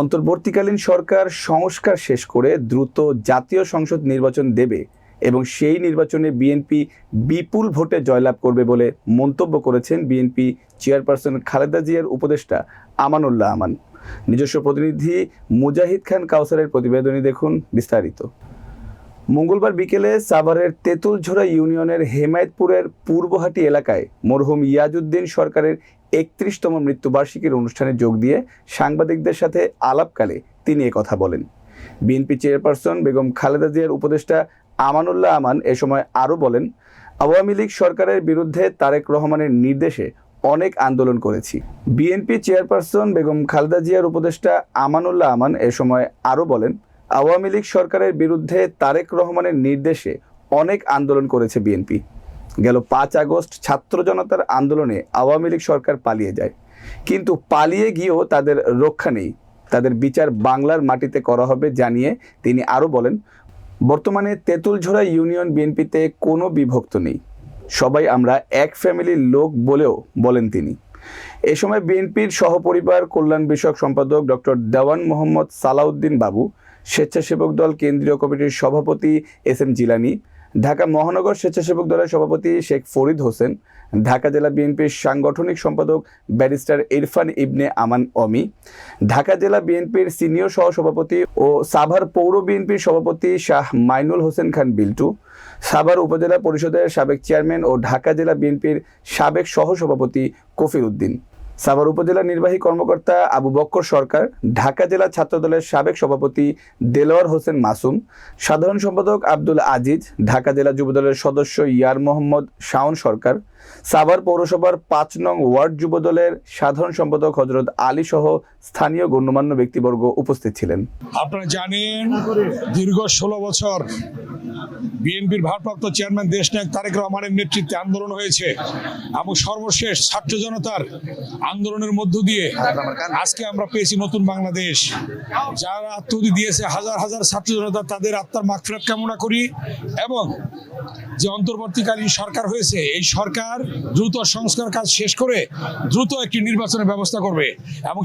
অন্তর্বর্তীকালীন সরকার সংস্কার শেষ করে দ্রুত জাতীয় সংসদ নির্বাচন দেবে এবং সেই নির্বাচনে বিএনপি বিপুল ভোটে জয়লাভ করবে বলে মন্তব্য করেছেন বিএনপি চেয়ারপারসন খালেদা জিয়ার উপদেষ্টা আমানুল্লাহ আমান। নিজস্ব প্রতিনিধি মুজাহিদ খান কাউসারের প্রতিবেদনী দেখুন বিস্তারিত। মঙ্গলবার বিকেলে সাভারের তেঁতুলঝোড়া ইউনিয়নের হেমায়তপুরের পূর্বহাটি এলাকায় মরহুম ইয়াজউদ্দিন সরকারের একত্রিশতম মৃত্যুবার্ষিকীর অনুষ্ঠানে যোগ দিয়ে সাংবাদিকদের সাথে আলাপকালে তিনি কথা বলেন। বিএনপি চেয়ারপারসন বেগম খালেদা জিয়ার উপদেষ্টা আমানুল্লাহ আমান এ সময় আরও বলেন, আওয়ামী লীগ সরকারের বিরুদ্ধে তারেক রহমানের নির্দেশে অনেক আন্দোলন করেছি। বিএনপি চেয়ারপারসন বেগম খালেদা জিয়ার উপদেষ্টা আমানুল্লাহ আমান এ সময় আরও বলেন আওয়ামী লীগ সরকারের বিরুদ্ধে তারেক রহমানের নির্দেশে অনেক আন্দোলন করেছে বিএনপি। গেল পাঁচ আগস্ট ছাত্র জনতার আন্দোলনে আওয়ামী লীগ সরকার পালিয়ে যায়। কিন্তু পালিয়ে গিয়েও তাদের রক্ষা নেই। তাদের বিচার বাংলার মাটিতে করা হবে জানিয়ে তিনি আরও বলেন, বর্তমানে তেঁতুলঝোড়া ইউনিয়ন বিএনপিতে কোনো বিভক্ত নেই। সবাই আমরা এক ফ্যামিলির লোক বলেও বলেন তিনি। এ সময় বিএনপির সহপরিবার কল্যাণ বিষয়ক সম্পাদক ডক্টর দেওয়ান মোহাম্মদ সালাউদ্দিন বাবু স্বেচ্ছাসেবক দল কেন্দ্রীয় কমিটির সভাপতি এস এম জিলানি, ঢাকা মহানগর স্বেচ্ছাসেবক দলের সভাপতি শেখ ফরিদ হোসেন, ঢাকা জেলা বিএনপির সাংগঠনিক সম্পাদক ব্যারিস্টার ইরফান ইবনে আমান অমি, ঢাকা জেলা বিএনপির সিনিয়র সহসভাপতি ও সাভার পৌর বিএনপির সভাপতি শাহ মাইনুল হোসেন খান বিল্টু, সাভার উপজেলা পরিষদের সাবেক চেয়ারম্যান ও ঢাকা জেলা বিএনপির সাবেক সহসভাপতি কফির উদ্দিন। সাভার উপজেলা নির্বাহী কর্মকর্তা আবু বক্কর সরকার, ঢাকা জেলা ছাত্রদলের সাবেক সভাপতি দেলোয়ার হোসেন মাসুম, সাধারণ সম্পাদক আব্দুল আজিজ, ঢাকা জেলা যুবদলের সদস্য ইয়ার মোহাম্মদ শাওন সরকার, সাভার পৌরসভার পাঁচ নং ওয়ার্ড যুবদলের সাধারণ সম্পাদক হজরত আলী সহ স্থানীয় গণ্যমান্য ব্যক্তিবর্গ উপস্থিত ছিলেন। আপনারা জানেন দীর্ঘ ষোলো বছর বিএনপির ভারপ্রাপ্ত চেয়ারম্যান দেশনায়ক তারেক রহমানের নেতৃত্বে আন্দোলন হয়েছে এবং সর্বশেষ ছাত্র জনতার আন্দোলনের মধ্য দিয়ে আজকে আমরা পেয়েছি নতুন বাংলাদেশ। যারা আত্মহতি দিয়েছে হাজার হাজার ছাত্র জনতা, তাদের আত্মার মাগফিরাত কামনা করি এবং যে অন্তর্বর্তীকালীন সরকার হয়েছে, এই সরকার দ্রুত সংস্কার কাজ শেষ করে দ্রুত একটি নির্বাচনের ব্যবস্থা করবে এবং